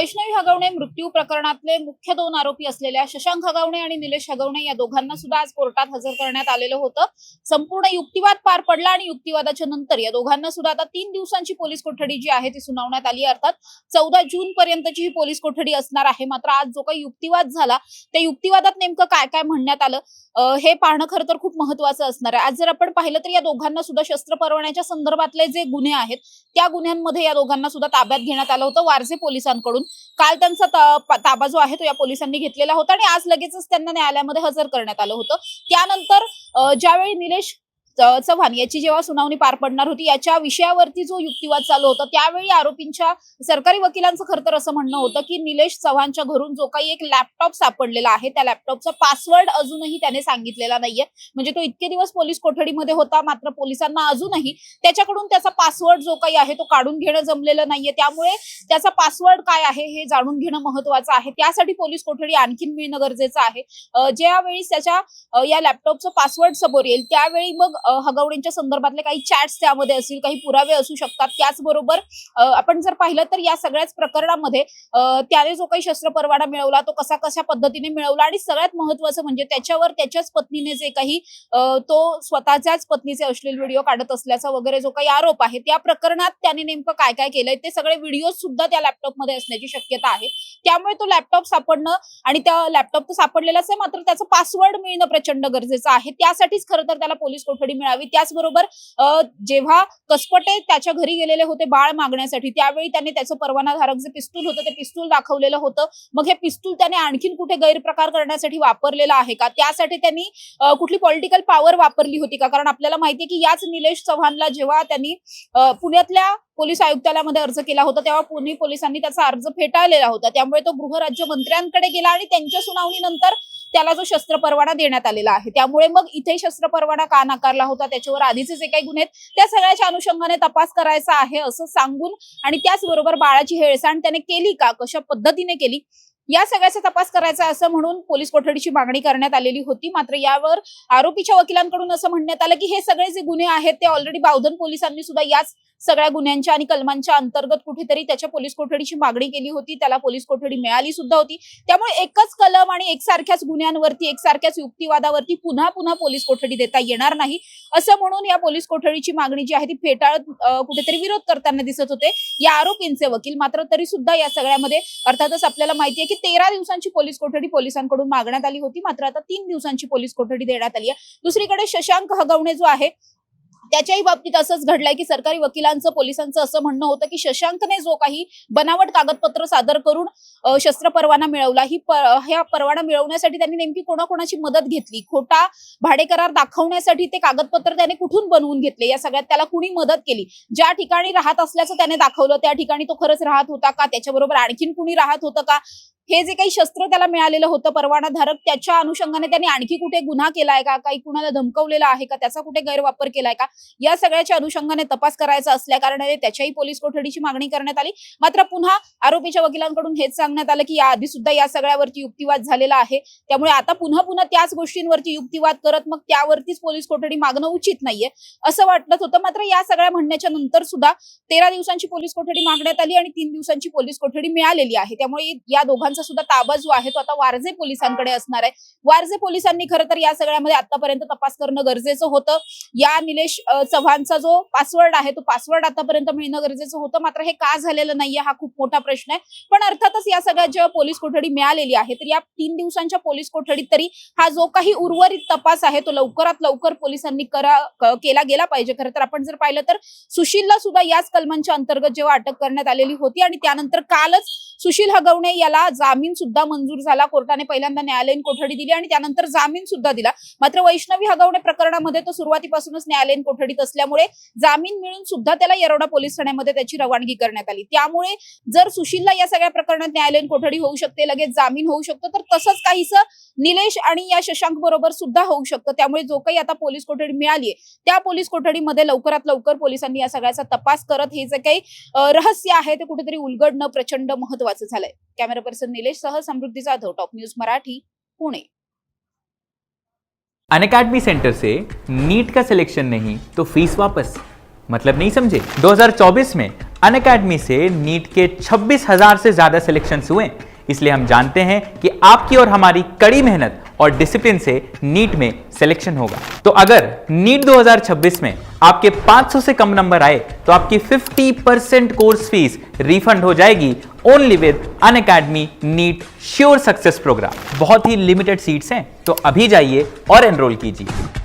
वैष्णवी हगवणे मृत्यू प्रकरणातले मुख्य दोन आरोपी असलेल्या शशांक हगवणे आणि निलेश हगवणे या दोघांना सुद्धा आज कोर्टात हजर करण्यात आलेलं होतं. संपूर्ण युक्तिवाद पार पडला आणि युक्तिवादाच्या नंतर या दोघांना सुद्धा आता तीन दिवसांची पोलीस कोठडी जी आहे ती सुनावण्यात आली. अर्थात चौदा जून पर्यंतची ही पोलीस कोठडी असणार आहे. मात्र आज जो काही युक्तिवाद झाला त्या युक्तिवादात नेमकं काय काय म्हणण्यात आलं हे पाहणं खरं तर खूप महत्वाचं असणार आहे. आज जर आपण पाहिलं तर या दोघांना सुद्धा शस्त्र परवान्याच्या संदर्भातले जे गुन्हे आहेत त्या गुन्ह्यांमध्ये या दोघांना सुद्धा ताब्यात घेण्यात आलं होतं. वारजे पोलिसांकडून. काल त्यांचा ता- ताबा जो आहे तो या पोलिसांनी घेतलेला होता आणि आज लगेचच त्यांना न्यायालयामध्ये हजर करण्यात आलं होतं. त्यानंतर ज्यावेळी निलेश चव्हाण याची जेव्हा सुनावणी पार पडणार होती याच्या विषयावरती जो युक्तिवाद चालू होता त्यावेळी आरोपींच्या सरकारी वकिलांचं खरं तर असं म्हणणं होतं की निलेश चव्हाणच्या घरून जो काही एक लॅपटॉप सापडलेला आहे त्या लॅपटॉपचा पासवर्ड अजूनही त्याने सांगितलेला नाहीये. म्हणजे तो इतके दिवस पोलीस कोठडीमध्ये होता मात्र पोलिसांना अजूनही त्याच्याकडून त्याचा पासवर्ड जो काही आहे तो काढून घेणं जमलेलं नाहीये. त्यामुळे त्याचा पासवर्ड काय आहे हे जाणून घेणं महत्वाचं आहे. त्यासाठी पोलीस कोठडी आणखीन मिळणं गरजेचं आहे. ज्यावेळी त्याच्या या लॅपटॉपचा पासवर्ड समोर येईल त्यावेळी मग हगवणींच्या संदर्भातले काही चॅट्स त्यामध्ये असतील काही पुरावे असू शकतात. त्याचबरोबर आपण जर पाहिलं तर या सगळ्याच प्रकरणामध्ये त्याने जो काही शस्त्र परवाना मिळवला तो कसा कशा पद्धतीने मिळवला आणि सगळ्यात महत्वाचं म्हणजे त्याच्यावर त्याच्याच पत्नीने जे काही तो स्वतःच्याच पत्नीचे अश्लील व्हिडिओ काढत असल्याचा वगैरे जो काही आरोप आहे त्या प्रकरणात त्याने नेमकं काय काय केलंय ते सगळे व्हिडिओ सुद्धा त्या लॅपटॉपमध्ये असण्याची शक्यता आहे. त्यामुळे तो लॅपटॉप सापडणं आणि त्या लॅपटॉप तर सापडलेलाच आहे मात्र त्याचं पासवर्ड मिळणं प्रचंड गरजेचं आहे. त्यासाठीच खरं तर त्याला पोलीस कोठडी मिळावी. त्याचबरोबर जेव्हा कसपटे त्याच्या घरी गेलेले होते बाळ मागण्यासाठी त्यावेळी त्याने त्याचं परवानाधारक जे पिस्तूल होतं ते पिस्तूल दाखवलेलं होतं. मग हे पिस्तूल त्याने आणखीन कुठे गैरप्रकार करण्यासाठी वापरलेलं आहे का? त्यासाठी त्यांनी कुठली पॉलिटिकल पॉवर वापरली होती का? कारण आपल्याला माहितीये की याच निलेश चव्हाणला जेव्हा त्यांनी पुण्यातल्या पोलीस आयुक्तालयामध्ये अर्ज केला होता तेव्हा पुणे पोलिसांनी त्याचा अर्ज फेटाळलेला होता. त्यामुळे तो गृहराज्यमंत्र्यांकडे गेला आणि त्यांच्या सुनावणीनंतर त्याला जो शस्त्र परवाना देण्यात आलेला आहे. त्यामुळे मग इथे शस्त्र परवाना का नाकारला होता? त्याच्यावर आधीचे जे काही गुन्हे आहेत, त्या सगळ्याच्या अनुषंगाने तपास करायचा आहे असं सांगून आणि त्याचबरोबर बाळाची हेळसांड त्याने केली का? कशा पद्धतीने केली? या सगळ्याचा तपास करायचा असं म्हणून पोलीस कोठडीची मागणी करण्यात आलेली होती. मात्र यावर आरोपीच्या वकिलांकडून असं म्हणण्यात आलं की हे सगळे जे गुन्हे आहेत ते ऑलरेडी बावधन पोलिसांनी सुद्धा याच सगळ्या गुन्ह्यांच्या आणि कलमांच्या अंतर्गत कुठेतरी त्याच्या पोलीस कोठडीची मागणी केली होती. त्याला पोलीस कोठडी मिळाली सुद्धा होती. त्यामुळे एकच कलम आणि एकसारख्याच गुन्ह्यांवरती एकसारख्याच युक्तिवादावरती पुन्हा पुन्हा पोलीस कोठडी देता येणार नाही. असं म्हणून या पोलीस कोठडीची मागणी जी आहे ती फेटाळत कुठेतरी विरोध करताना दिसत होते. या आरोपींचे वकील मात्र तरी सुद्धा या सगळ्यामध्ये अर्थातच आपल्याला माहितीये की तेरा दिवसांची पोलीस कोठडी पोलिसांकडून मागण्यात आली होती. मात्र आता तीन दिवसांची पोलीस कोठडी देण्यात आली आहे. दुसरीकडे शशांक हगवणे जो आहे त्याच्याही बाबतीत असंच घडलंय की सरकारी वकिलांचं पोलिसांचं असं म्हणणं होतं की शशांकने जो काही बनावट कागदपत्र सादर करून शस्त्र परवाना मिळवला ही प- ह्या परवाना मिळवण्यासाठी त्यांनी नेमकी कोणाकोणाची मदत घेतली? खोटा भाडेकरार दाखवण्यासाठी ते कागदपत्र त्याने कुठून बनवून घेतले? या सगळ्यात त्याला कुणी मदत केली? ज्या ठिकाणी राहत असल्याचं त्याने दाखवलं त्या ठिकाणी तो खरंच राहत होता का? त्याच्याबरोबर आणखीन कुणी राहत होतं का? हे जे काही शस्त्र त्याला मिळालेलं होतं परवानाधारक त्याच्या अनुषंगाने त्यांनी आणखी कुठे गुन्हा केलाय का? काही कुणाला धमकवलेला आहे का? त्याचा कुठे गैरवापर केलाय का? या सगळ्याच्या अनुषंगाने तपास करायचा असल्या कारणाने त्याच्याही पोलीस कोठडीची मागणी करण्यात आली. मात्र पुन्हा आरोपीच्या वकिलांकडून हेच सांगण्यात आलं की याआधी सुद्धा या सगळ्यावरती युक्तिवाद झालेला आहे. त्यामुळे आता पुन्हा पुन्हा त्याच गोष्टींवरती युक्तिवाद करत मग त्यावरतीच पोलीस कोठडी मागणं उचित नाहीये असं वाटलं होतं. मात्र या सगळ्या म्हणण्याच्या नंतर सुद्धा तेरा दिवसांची पोलीस कोठडी मागण्यात आली आणि तीन दिवसांची पोलीस कोठडी मिळालेली आहे. त्यामुळे या दोघांचा सुद्धा ताबा जो आहे तो आता वारजे पोलिसांकडे असणार आहे. वारजे पोलिसांनी खरं तर या सगळ्यामध्ये आतापर्यंत तपास करणं गरजेचं होतं. या निलेश चव्हाणचा जो पासवर्ड आहे तो पासवर्ड आतापर्यंत मिळणं गरजेचं होतं. मात्र हे का झालेलं नाहीये हा खूप मोठा प्रश्न आहे. पण अर्थातच या सगळ्यात जेव्हा पोलीस कोठडी मिळालेली आहे तर या तीन दिवसांच्या पोलीस कोठडीत तरी हा जो काही उर्वरित तपास आहे तो लवकरात लवकर पोलिसांनी करा केला गेला पाहिजे. खरं तर आपण जर पाहिलं तर सुशीलला सुद्धा याच कलमांच्या अंतर्गत जेव्हा अटक करण्यात आलेली होती आणि त्यानंतर कालच सुशील हगवणे याला जामीन सुद्धा मंजूर झाला. कोर्टाने पहिल्यांदा न्यायालयीन कोठडी दिली आणि त्यानंतर जामीन सुद्धा दिला. मात्र वैष्णवी हगवणे प्रकरणामध्ये तो सुरुवातीपासूनच न्यायालयीन कोठडीत असल्यामुळे जामीन मिळून सुद्धा त्याला येरवडा पोलीस ठाण्यामध्ये त्याची रवानगी करण्यात आली. त्यामुळे जर सुशीलला या सगळ्या प्रकरणात न्यायालयीन कोठडी होऊ शकते लगेच जामीन होऊ शकतो तर तसंच काहीसं निलेश आणि या शशांक बरोबर सुद्धा होऊ शकतं. त्यामुळे जो काही आता पोलीस कोठडी मिळाली त्या पोलीस कोठडीमध्ये लवकरात लवकर पोलिसांनी या सगळ्याचा तपास करत हे जे काही रहस्य आहे ते कुठेतरी उलगडणं प्रचंड महत्वाचं झालंय. कॅमेरा पर्सन निलेश सह Samruddhi Jadhav top news Marathi Pune. Unacademy centre से नीट का सिलेक्शन नहीं तो फीस वापस। मतलब नहीं समझे? 2024 में अन अकेडमी से नीट के 26,000 से ज्यादा सिलेक्शन हुए। इसलिए हम जानते हैं कि आपकी और हमारी कड़ी मेहनत और डिसिप्लिन से नीट में सिलेक्शन होगा। तो अगर नीट 2026 में आपके 500 से कम नंबर आए तो आपकी 50 परसेंट कोर्स फ़ीस रिफंड हो जाएगी only with Unacademy NEET sure success programme बहुत ही लिमिटेड सीट्स हैं तो अभी जाइए और एनरोल कीजिए।